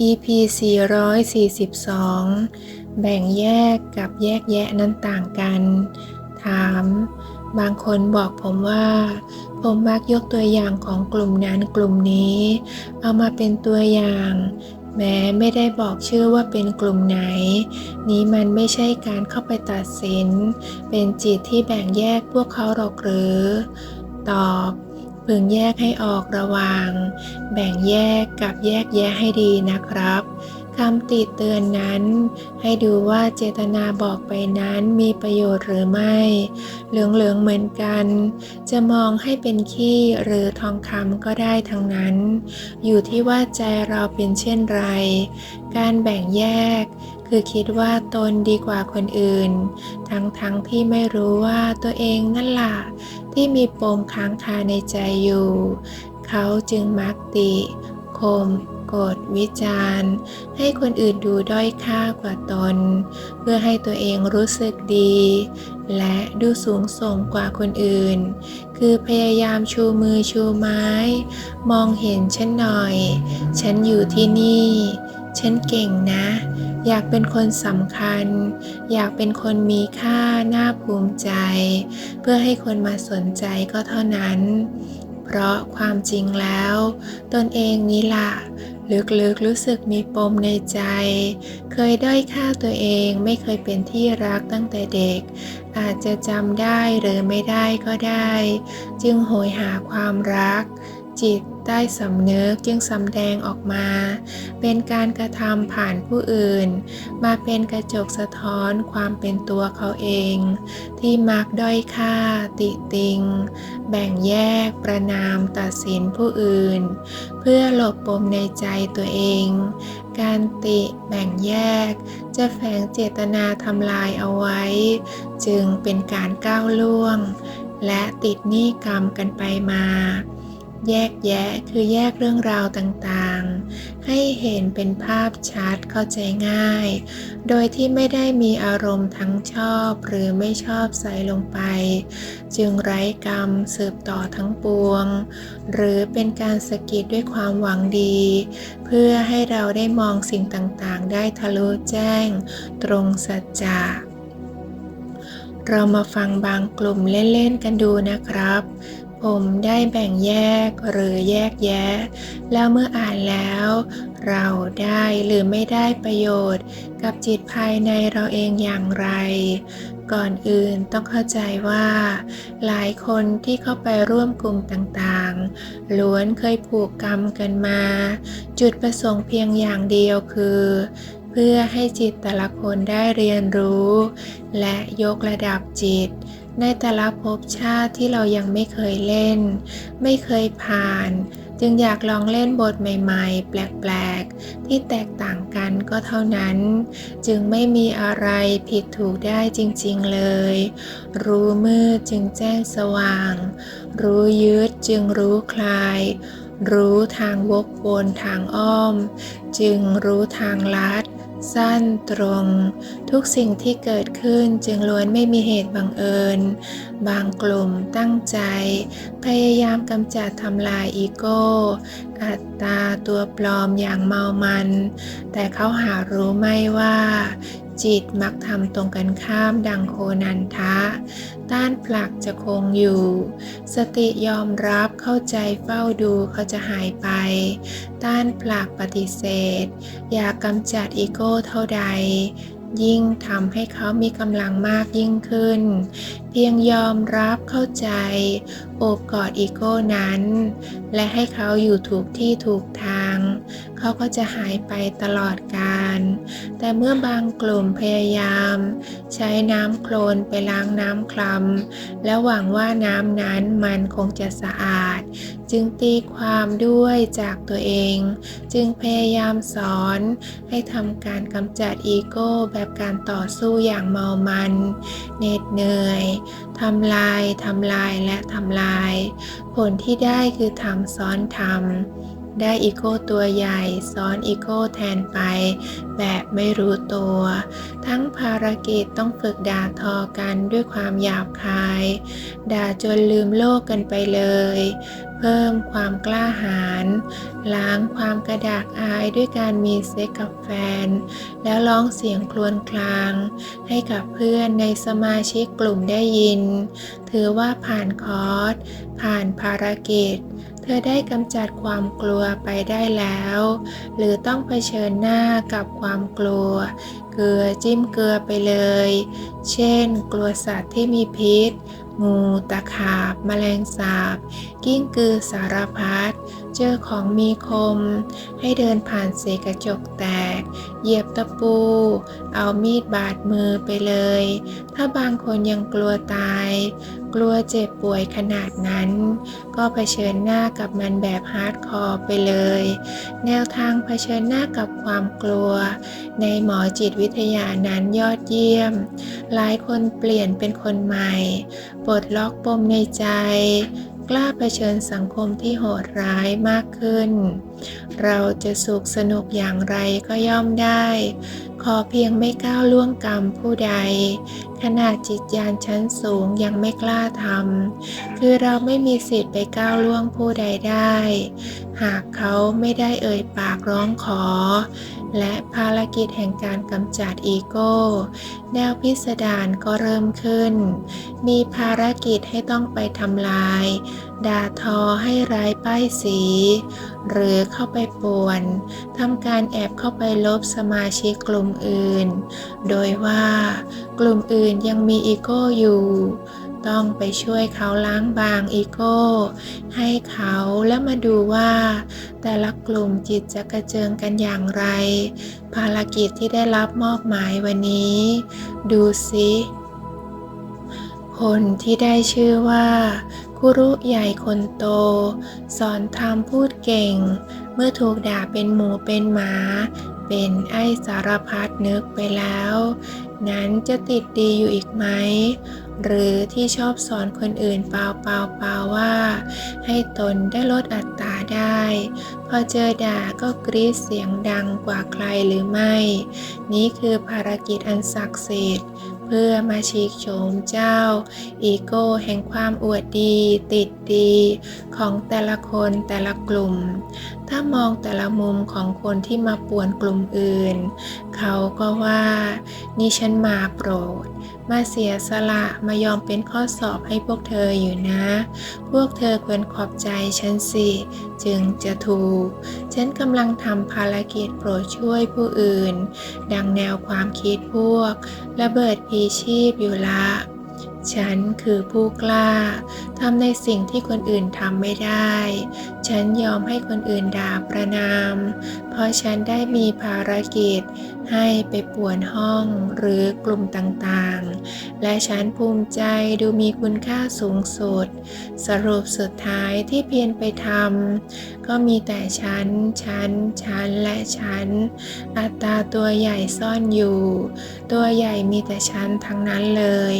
EP 442 แบ่งแยกกับแยกแยะนั้นต่างกัน ถาม บางคนบอกผมว่า ผมมักยกตัวอย่างของกลุ่มนั้นกลุ่มนี้ เอามาเป็นตัวอย่าง แม้ไม่ได้บอกชื่อว่าเป็นกลุ่มไหน นี้มันไม่ใช่การเข้าไปตัดสิน เป็นจิตที่แบ่งแยกพวกเขาหรอกหรือ ตอบ พึงแยกให้ออกระวาง แบ่งแยกกับแยกแยะให้ดีนะครับคำติเตือนนั้น ให้ดูว่าเจตนาบอกไปนั้นมีประโยชน์หรือไม่ เหลืองๆเหมือนกัน จะมองให้เป็นขี้หรือทองคำก็ได้ทั้งนั้น อยู่ที่ว่าใจเราเป็นเช่นไร การแบ่งแยก คือคิดว่าตนดีกว่าคนอื่น ทั้งๆทที่ไม่รู้ว่าตัวเองนั่นล่ะที่มีปมค้างคาในใจอยู่ เขาจึงมักติคมโกรธวิจารณ์ ให้คนอื่นดูด้อยค่ากว่าตน เพื่อให้ตัวเองรู้สึกดี และดูสูงส่งกว่าคนอื่น คือพยายามชูมือชูไม้ มองเห็นฉันหน่อย ฉันอยู่ที่นี่ ฉันเก่งนะ อยากเป็นคนสำคัญ อยากเป็นคนมีค่าน่าภูมิใจ เพื่อให้คนมาสนใจก็เท่านั้น เพราะความจริงแล้ว ตนเองนี่ล่ะลึกๆรู้สึกมีปมในใจ เคยด้อยค่าตัวเองไม่เคยเป็นที่รักตั้งแต่เด็ก อาจจะจำได้หรือไม่ได้ก็ได้ จึงโหยหาความรัก จิต ใต้สำนึกจึงสำแดงออกมา เป็นการกระทำผ่านผู้อื่น มาเป็นกระจกสะท้อนความเป็นตัวเขาเอง ที่มักด้อยค่า ติติง แบ่งแยก ประนามตัดสินผู้อื่น เพื่อหลบปมในใจตัวเอง การติแบ่งแยก จะแฝงเจตนาทำลายเอาไว้ จึงเป็นการก้าวล่วง และติดหนี้กรรมกันไปมา แยกแยะคือแยกเรื่องราวต่างๆ ให้เห็นเป็นภาพชัดเข้าใจง่าย โดยที่ไม่ได้มีอารมณ์ทั้งชอบหรือไม่ชอบใส่ลงไป จึงไร้กรรมสืบต่อทั้งปวง หรือเป็นการสะกิดด้วยความหวังดี เพื่อให้เราได้มองสิ่งต่างๆ ได้ทะลุแจ้ง ตรงสัจจะเรามาฟังบางกลุ่มเล่น ๆ กันดูนะครับ ผมได้แบ่งแยกหรือแยกแยะ แล้วเมื่ออ่านแล้ว เราได้หรือไม่ได้ประโยชน์ กับจิตภายในเราเองอย่างไร ก่อนอื่นต้องเข้าใจว่า หลายคนที่เข้าไปร่วมกลุ่มต่างๆ ล้วนเคยผูกกรรมกันมา จุดประสงค์เพียงอย่างเดียวคือ เพื่อให้จิตแต่ละคนได้เรียนรู้ และยกระดับจิต ในแต่ละภพชาติที่เรายังไม่เคยเล่น ไม่เคยผ่าน จึงอยากลองเล่นบทใหม่ๆ แปลกๆ ที่แตกต่างกันก็เท่านั้น จึงไม่มีอะไรผิดถูกได้จริงๆเลย รู้มืดจึงแจ้งสว่าง รู้ยึดจึงรู้คลาย รู้ทางวกวนทางอ้อม จึงรู้ทางลัด สั้นตรง ทุกสิ่งที่เกิดขึ้นจึงล้วนไม่มีเหตุบังเอิญ บางกลุ่มตั้งใจ พยายามกำจัดทำลายอีโก้อัตตาตัวปลอมอย่างเมามัน แต่เขาหารู้ไม่ว่า จิตมักทำตรงกันข้ามดังโคนันทะ ต้านผลักจะคงอยู่ สติยอมรับเข้าใจเฝ้าดูเขาจะหายไป ต้านผลักปฏิเสธ อยากกำจัดอีโก้เท่าใดยิ่งทำให้เขามีกำลังมากยิ่งขึ้น พียงยอมรับเข้าใจ โอบกอดอีโก้นั้น และให้เขาอยู่ถูกที่ถูกทาง เขาก็จะหายไปตลอดกาลแต่เมื่อบางกลุ่มพยายาม ใช้น้ำโคลนไปล้างน้ำคลำและหวังว่าน้ำนั้นมันคงจะสะอาด จึงตีความด้วยจากตัวเอง จึงพยายามสอนให้ทำการกำจัดอีโก้แบบการต่อสู้อย่างเมามันเหน็ดเหนื่อยทำลาย ทำลายและทำลาย ผลที่ได้คือทำซ้อนทำ ได้อีโก้ตัวใหญ่ซ้อนอีโก้แทนไป แบบไม่รู้ตัว ทั้งภารกิจต้องฝึกด่าทอกันด้วยความหยาบคาย ด่าจนลืมโลกกันไปเลย เพิ่มความกล้าหาญล้างความกระดากอายด้วยการมีเซ็กกับแฟน แล้วร้องเสียงครวญคราง ให้กับเพื่อนในสมาชิกกลุ่มได้ยิน ถือว่าผ่านคอร์สผ่านภารกิจ ธอได้กำจัดความกลัวไปได้แล้ว หรือต้องเผชิญหน้ากับความกลัว เกลือจิ้มเกลือไปเลย เช่น กลัวสัตว์ที่มีพิษ งูตะขาบ แมลงสาบ กิ้งกือสารพัด เจอของมีคม ให้เดินผ่านเศษกระจกแตก เหยียบตะปู เอามีดบาดมือไปเลย ถ้าบางคนยังกลัวตาย กลัวเจ็บป่วยขนาดนั้น ก็เผชิญหน้ากับมันแบบฮาร์ดคอร์ไปเลย แนวทางเผชิญหน้ากับความกลัว ในหมอจิตวิทยานั้นยอดเยี่ยม หลายคนเปลี่ยนเป็นคนใหม่ ปลดล็อกปมในใจ กล้าเผชิญสังคมที่โหดร้ายมากขึ้นเราจะสุขสนุกอย่างไรก็ย่อมได้ ขอเพียงไม่ก้าวล่วงกรรมผู้ใด ขนาดจิตญาณชั้นสูงยังไม่กล้าทำคือเราไม่มีสิทธิ์ไปก้าวล่วงผู้ใดได้ หากเขาไม่ได้เอ่ยปากร้องขอ และภารกิจแห่งการกำจัดอีโก้ แนวพิสดารก็เริ่มขึ้น มีภารกิจให้ต้องไปทำลายด่าทอให้ร้ายป้ายสี หรือเข้าไปป่วนทำการแอบเข้าไปลบสมาชิกกลุ่มอื่น โดยว่ากลุ่มอื่นยังมีอีโก้อยู่ ต้องไปช่วยเขาล้างบางอีโก้ ให้เขาแล้วมาดูว่า แต่ละกลุ่มจิตจะกระเจิงกันอย่างไร ภารกิจที่ได้รับมอบหมายวันนี้ ดูสิ คนที่ได้ชื่อว่าคุรุใหญ่คนโต สอนธรรมพูดเก่ง เมื่อถูกด่าเป็นหมูเป็นหมา เป็นไอสารพัดนึกไปแล้ว นั้นจะติดดีอยู่อีกไหม หรือที่ชอบสอนคนอื่นเปล่าเปล่าเปล่าว่า ให้ตนได้ลดอัตราได้ พอเจอด่าก็กรีดเสียงดังกว่าใครหรือไม่ นี่คือภารกิจอันศักดิ์สิทธิ์ เพื่อมาชีกโฉมเจ้า อีโก้แห่งความอวดดีติดดีของแต่ละคนแต่ละกลุ่มถ้ามองแต่ละมุมของคนที่มาป่วนกลุ่มอื่น เขาก็ว่า นี่ฉันมาโปรด มาเสียสละมายอมเป็นข้อสอบให้พวกเธออยู่นะ พวกเธอควรขอบใจฉันสิ จึงจะถูก ฉันกำลังทำภารกิจโปรดช่วยผู้อื่น ดังแนวความคิดพวก ระเบิดพีชีพอยู่ละฉันคือผู้กล้าทำในสิ่งที่คนอื่นทำไม่ได้ ฉันยอมให้คนอื่นด่าประนาม เพราะฉันได้มีภารกิจให้ไปป่วนห้องหรือกลุ่มต่างๆ และฉันภูมิใจดูมีคุณค่าสูงสุด สรุปสุดท้ายที่เพียรไปทำก็มีแต่ฉัน ฉัน ฉัน และฉัน อัตราตัวใหญ่ซ่อนอยู่ ตัวใหญ่มีแต่ฉันทั้งนั้นเลย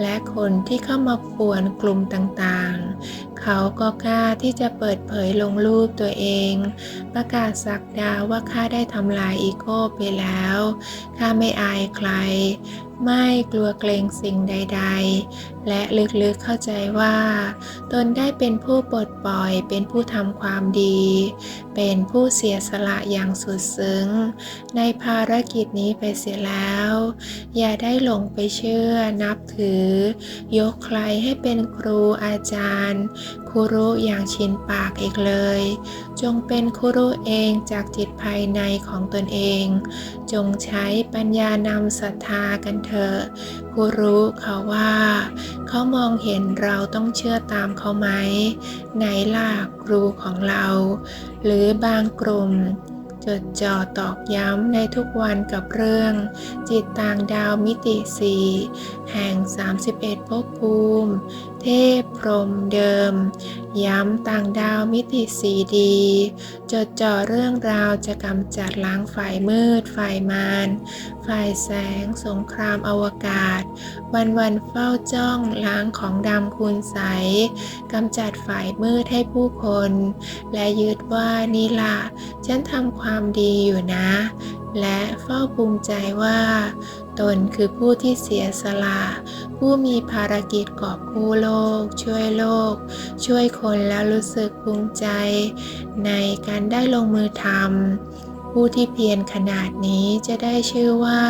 และคนที่เข้ามาป่วนกลุ่มต่างๆ เขาก็กล้าที่จะเปิดเผยลงรูปตัวเอง ประกาศสักดาว่าข้าได้ทำลายอีโก้ไปแล้ว ข้าไม่อายใครไม่กลัวเกรงสิ่งใด ๆ และลึกๆเข้าใจว่า ตนได้เป็นผู้ปลดปล่อย เป็นผู้ทำความดี เป็นผู้เสียสละอย่างสุดซึ้ง ในภารกิจนี้ไปเสียแล้ว อย่าได้หลงไปเชื่อนับถือ ยกใครให้เป็นครูอาจารย์ ครูรู้อย่างชินปากอีกเลย จงเป็นครูรู้เองจากจิตภายในของตนเอง จงใช้ปัญญานำศรัทธากันเถอะครูรู้เขาว่า เขามองเห็นเราต้องเชื่อตามเขาไหมไหนล่ะครูของเรา หรือบางกลุ่มจดจ่อตอกย้ำในทุกวันกับเรื่อง จิตต่างดาวมิติสี่แห่ง 31ภพภูมิ เทพพรหมเดิม ย้ำต่างดาวมิติสีดี จดจ่อเรื่องราวจะกำจัดล้างฝ่ายมืด ฝ่ายมารฝ่ายแสง สงครามอวกาศ วันวันเฝ้าจ้องล้างของดำคูณใสกำจัดฝ่ายมืดให้ผู้คน และยึดว่านี่ล่ะฉันทำความดีอยู่นะ และเฝ้าภูมิใจว่า ตนคือผู้ที่เสียสละ ผู้มีภารกิจกอบกู้โลก ช่วยโลก ช่วยคนแล้วรู้สึกภูมิใจ ในการได้ลงมือทำ ผู้ที่เพียรขนาดนี้จะได้ชื่อว่า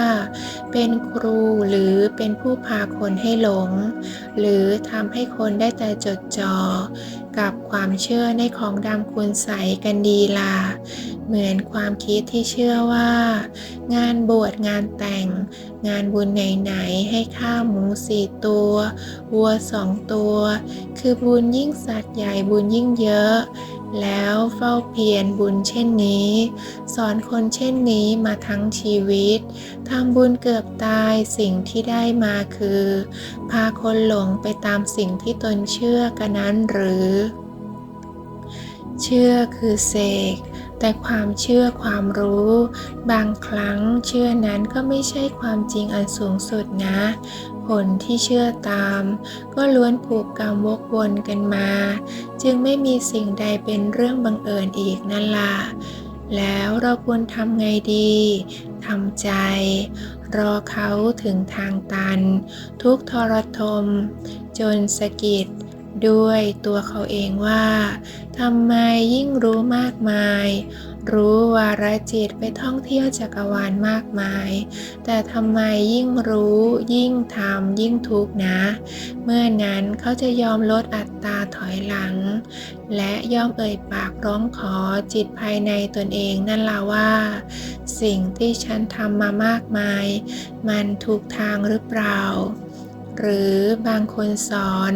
เป็นครูหรือเป็นผู้พาคนให้หลง หรือทำให้คนได้แต่จดจ่อกับความเชื่อในของดำคุณใสกันดีล่ะ เหมือนความคิดที่เชื่อว่า งานบวชงานแต่ง งานบุญไหนๆให้ข้าหมูสี่ตัว วัวสองตัว คือบุญยิ่งสัตว์ใหญ่บุญยิ่งเยอะ แล้วเฝ้าเพียรบุญเช่นนี้ สอนคนเช่นนี้มาทั้งชีวิตทำบุญเกือบตายสิ่งที่ได้มาคือ พาคนหลงไปตามสิ่งที่ตนเชื่อกันนั้นหรือ เชื่อคือเสกแต่ความเชื่อความรู้ บางครั้งเชื่อนั้นก็ไม่ใช่ความจริงอันสูงสุดนะ ผลที่เชื่อตาม ก็ล้วนผูกกรรมวกวนกันมา จึงไม่มีสิ่งใดเป็นเรื่องบังเอิญอีกนั่นล่ะแล้วเราควรทำไงดี ทำใจ รอเขาถึงทางตัน ทุกทรทม จนสะกิดด้วยตัวเขาเองว่าทำไมยิ่งรู้มากมาย รู้วาระจิตไปท่องเที่ยวจักรวาลมากมาย แต่ทำไมยิ่งรู้ ยิ่งทำยิ่งทุกข์นะ เมื่อนั้นเขาจะยอมลดอัตตาถอยหลัง และยอมเอ่ยปากร้องขอจิตภายในตนเองนั่นล่ะว่า สิ่งที่ฉันทำมามากมาย มันถูกทางหรือเปล่าหรือบางคนสอน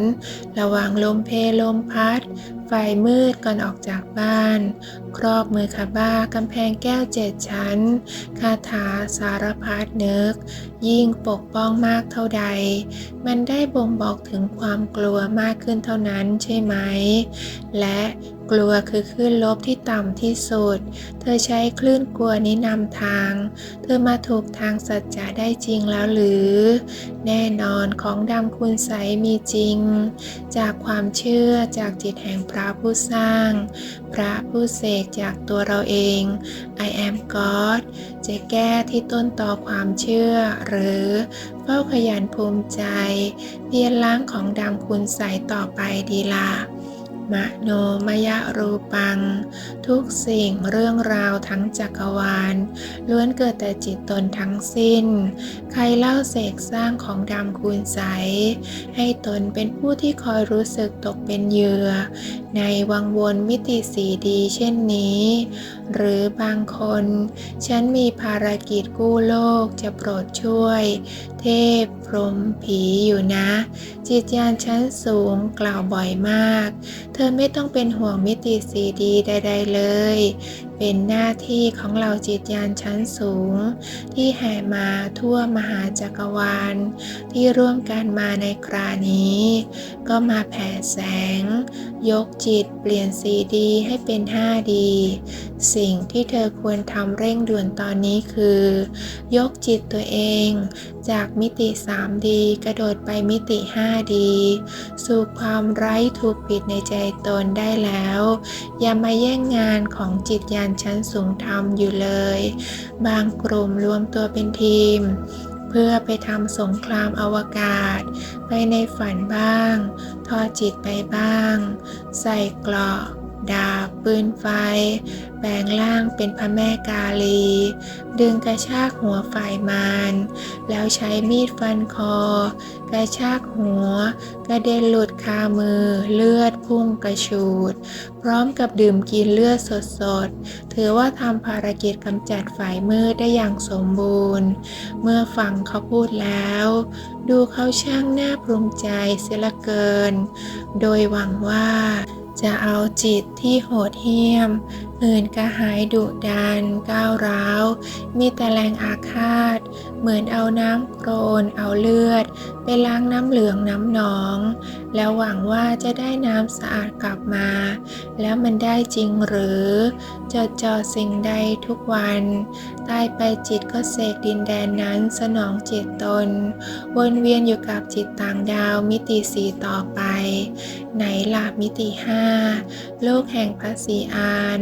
ระวังลมเพลลมพัด ไฟมืดก่อนออกจากบ้าน ครอบมือคาบ้ากำแพงแก้วเจ็ดชั้น คาถาสารพัดนึก ยิ่งปกป้องมากเท่าใด มันได้บ่งบอกถึงความกลัวมากขึ้นเท่านั้นใช่ไหม และกลัวคือคลื่นลบที่ต่ำที่สุด เธอใช้คลื่นกลัวนี้นำทาง เธอมาถูกทางสัจจะได้จริงแล้วหรือ แน่นอนของดำคุณใสมีจริง จากความเชื่อจากจิตแห่งพระผู้สร้าง พระผู้เสกจากตัวเราเอง I am God จะแก้ที่ต้นต่อความเชื่อ หรือเฝ้าขยันภูมิใจเพียรล้างของดำคุณใสต่อไปดีล่ะ มโนมยรูปัง ทุกสิ่งเรื่องราวทั้งจักรวาล ล้วนเกิดแต่จิตตนทั้งสิ้น ใครเล่าเสกสร้างของดำคูณใส ให้ตนเป็นผู้ที่คอยรู้สึกตกเป็นเหยื่อ ในวังวนมิติสีดีเช่นนี้ หรือบางคน ฉันมีภารกิจกู้โลกจะโปรดช่วย เทพพรหมผีอยู่นะ จิตญาณชั้นสูงกล่าวบ่อยมากเธอไม่ต้องเป็นห่วงมิติสีดีใด ๆ เลย เป็นหน้าที่ของเราจิตญาณชั้นสูง ที่แห่มาทั่วมหาจักรวาล ที่ร่วมกันมาในครานี้ ก็มาแผ่แสง ยกจิตเปลี่ยนสีดีให้เป็น5ดีสิ่งที่เธอควรทำเร่งด่วนตอนนี้คือ ยกจิตตัวเอง จากมิติ 3D กระโดดไปมิติ 5D สู่ความไร้ถูกผิดในใจตนได้แล้ว อย่ามาแย่งงานของจิตญาณชั้นสูงทำอยู่เลย บางกลุ่มรวมตัวเป็นทีม เพื่อไปทำสงครามอวกาศ ไปในฝันบ้าง ทอดจิตไปบ้าง ใส่กราะ ดาบปืนไฟ แปลงร่างเป็นพระแม่กาลี ดึงกระชากหัวฝ่ายมารแล้วใช้มีดฟันคอ กระชากหัว กระเด็นหลุดคามือ เลือดพุ่งกระชูด พร้อมกับดื่มกินเลือดสดๆ ถือว่าทำภารกิจกำจัดฝ่ายมืดได้อย่างสมบูรณ์ เมื่อฟังเขาพูดแล้ว ดูเขาช่างน่าภูมิใจเสียละเกิน โดยหวังว่า จะเอาจิตที่โหดเหี้ยมหื่นกระหายดุดัน ก้าวร้าว มีแต่แรงอาฆาต เหมือนเอาน้ำโครน เอาเลือด ไปล้างน้ำเหลืองน้ำหนองแล้วหวังว่าจะได้น้ำสะอาดกลับมา แล้วมันได้จริงหรือ จดจ่อสิ่งใดทุกวันตายไปจิตก็เสกดินแดนนั้นสนองจิตตน วนเวียนอยู่กับจิตต่างดาวมิติสีต่อไป ไหนหลับมิติห้าโลกแห่งพระศรีอาน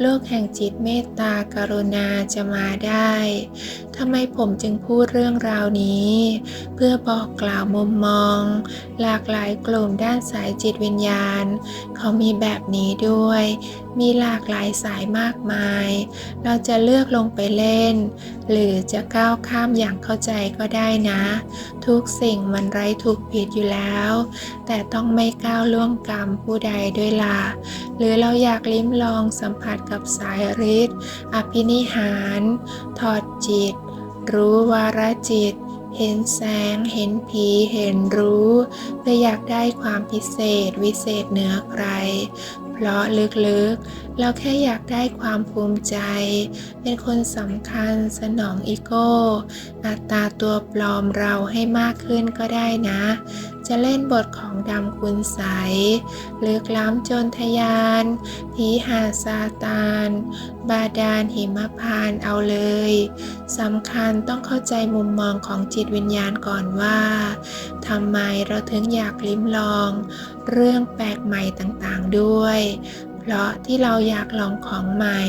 โลกแห่งจิตเมตตากรุณาจะมาได้ทำไมผมจึงพูดเรื่องราวนี้ เพื่อบอกกล่าวมุมมอง หลากหลายกลุ่มด้านสายจิตวิญญาณ เขามีแบบนี้ด้วย มีหลากหลายสายมากมาย เราจะเลือกลงไปเล่น หรือจะก้าวข้ามอย่างเข้าใจก็ได้นะ ทุกสิ่งมันไร้ถูกผิดอยู่แล้ว แต่ต้องไม่ก้าวล่วงกรรมผู้ใดด้วยล่ะหรือเราอยากลิ้มลองสัมผัสกับสายฤทธิ์อภินิหาร ถอดจิต รู้วารจิต เห็นแสง เห็นผี เห็นรู้ เพื่ออยากได้ความพิเศษวิเศษเหนือใคร เพราะลึกๆ เราแค่อยากได้ความภูมิใจ เป็นคนสำคัญสนองอีโก้ อัตตาตัวปลอมเราให้มากขึ้นก็ได้นะ จะเล่นบทของดำคุณใสลึกล้ำจนทยาน ผีหาซาตาน บาดาลหิมพานเอาเลยสำคัญต้องเข้าใจมุมมองของจิตวิญญาณก่อนว่าทำไมเราถึงอยากลิ้มลอง เรื่องแปลกใหม่ต่างๆด้วย เพราะที่เราอยากลองของใหม่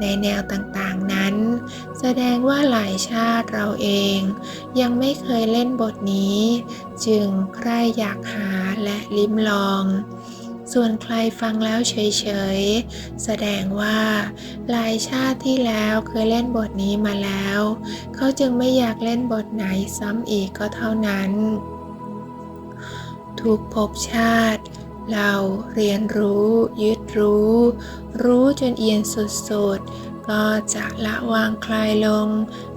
ในแนวต่างๆนั้น แสดงว่าหลายชาติเราเอง ยังไม่เคยเล่นบทนี้ จึงใครอยากหาและลิ้มลอง ส่วนใครฟังแล้วเฉยๆ แสดงว่าหลายชาติที่แล้วเคยเล่นบทนี้มาแล้ว เขาจึงไม่อยากเล่นบทไหนซ้ำอีกก็เท่านั้นทุกภพชาติ เราเรียนรู้ยึดรู้ รู้จนเอียนสุดๆ ก็จะละวางคลายลง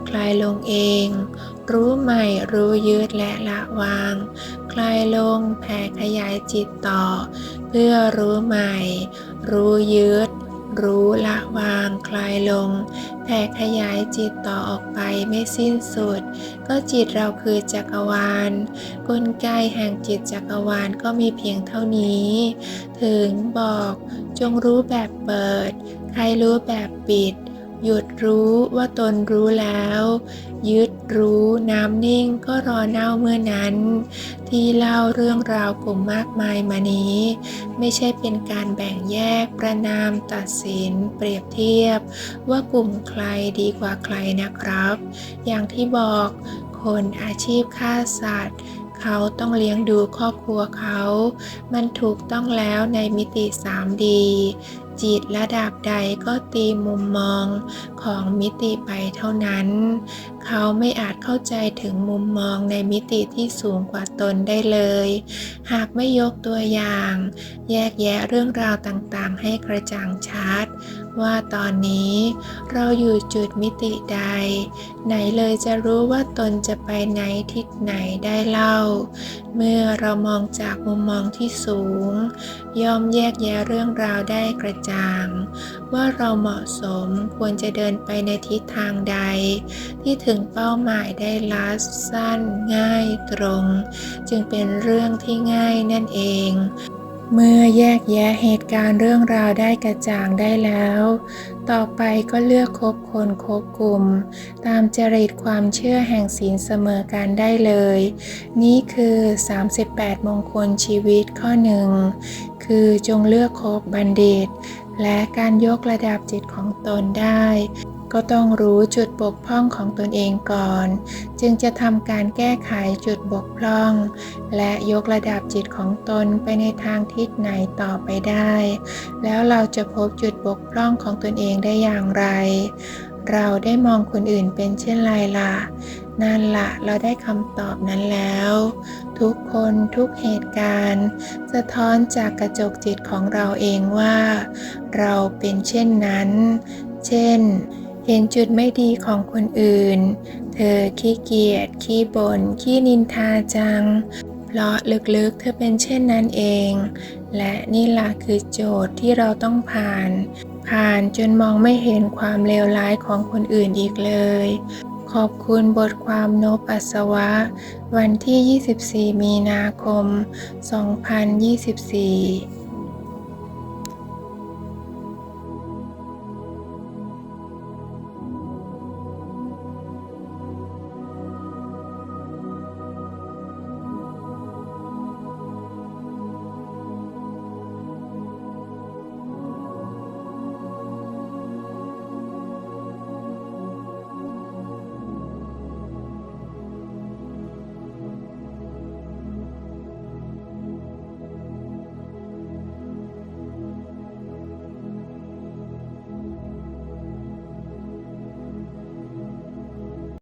คลายลงเอง รู้ใหม่รู้ยืดและละวาง คลายลงแผ่ขยายจิตต่อ เพื่อรู้ใหม่ รู้ยืด รู้ละวางคลายลง แผ่ขยายจิตต่อออกไปไม่สิ้นสุด ก็จิตเราคือจักรวาล กลไกแห่งจิตจักรวาลก็มีเพียงเท่านี้ ถึงบอกจงรู้แบบเปิด ใครรู้แบบปิด หยุดรู้ว่าตนรู้แล้ว ยึดรู้น้ำนิ่งก็รอเน่าเมื่อนั้น ที่เล่าเรื่องราวกลุ่มมากมายมานี้ ไม่ใช่เป็นการแบ่งแยกประนามตัดสิน เปรียบเทียบ ว่ากลุ่มใครดีกว่าใครนะครับ อย่างที่บอก คนอาชีพฆ่าสัตว์เขาต้องเลี้ยงดูครอบครัวเขา มันถูกต้องแล้วในมิติ 3D จิตระดับใดก็ตีมุมมองของมิติไปเท่านั้น เขาไม่อาจเข้าใจถึงมุมมองในมิติที่สูงกว่าตนได้เลย หากไม่ยกตัวอย่าง แยกแยะเรื่องราวต่างๆ ให้กระจ่างชัด ว่าตอนนี้เราอยู่จุดมิติใด ไหนเลยจะรู้ว่าตนจะไปไหนทิศไหนได้เล่า เมื่อเรามองจากมุมมองที่สูง ย่อมแยกแยะเรื่องราวได้กระจ่าง ว่าเราเหมาะสมควรจะเดินไปในทิศทางใด ที่ถึงเป้าหมายได้ลัดสั้น ง่ายตรง จึงเป็นเรื่องที่ง่ายนั่นเอง เมื่อแยกแยะเหตุการณ์เรื่องราวได้กระจ่างได้แล้ว ต่อไปก็เลือกคบคนคบกลุ่ม ตามจริตความเชื่อแห่งศีลเสมอกันได้เลย นี่คือ 38 มงคลชีวิตข้อหนึ่ง คือจงเลือกคบบัณฑิต และการยกระดับจิตของตนได้ ก็ต้องรู้จุดบกพร่องของตนเองก่อน จึงจะทำการแก้ไขจุดบกพร่อง และยกระดับจิตของตนไปในทางทิศไหนต่อไปได้ แล้วเราจะพบจุดบกพร่องของตนเองได้อย่างไร เราได้มองคนอื่นเป็นเช่นไรล่ะ นั่นละเราได้คำตอบนั้นแล้ว ทุกคนทุกเหตุการณ์ สะท้อนจากกระจกจิตของเราเองว่า เราเป็นเช่นนั้น เช่น เห็นจุดไม่ดีของคนอื่น เธอขี้เกียจ ขี้บน่น ขี้นินทาจัง เพราะลึกๆ เธอเป็นเช่นนั้นเอง และนี่ล่ะคือโจทย์ที่เราต้องผ่าน ผ่านจนมองไม่เห็นความเลวร้ายของคนอื่นอีกเลย ขอบคุณบทความโนบอัศวะ วันที่ 24 มีนาคม 2024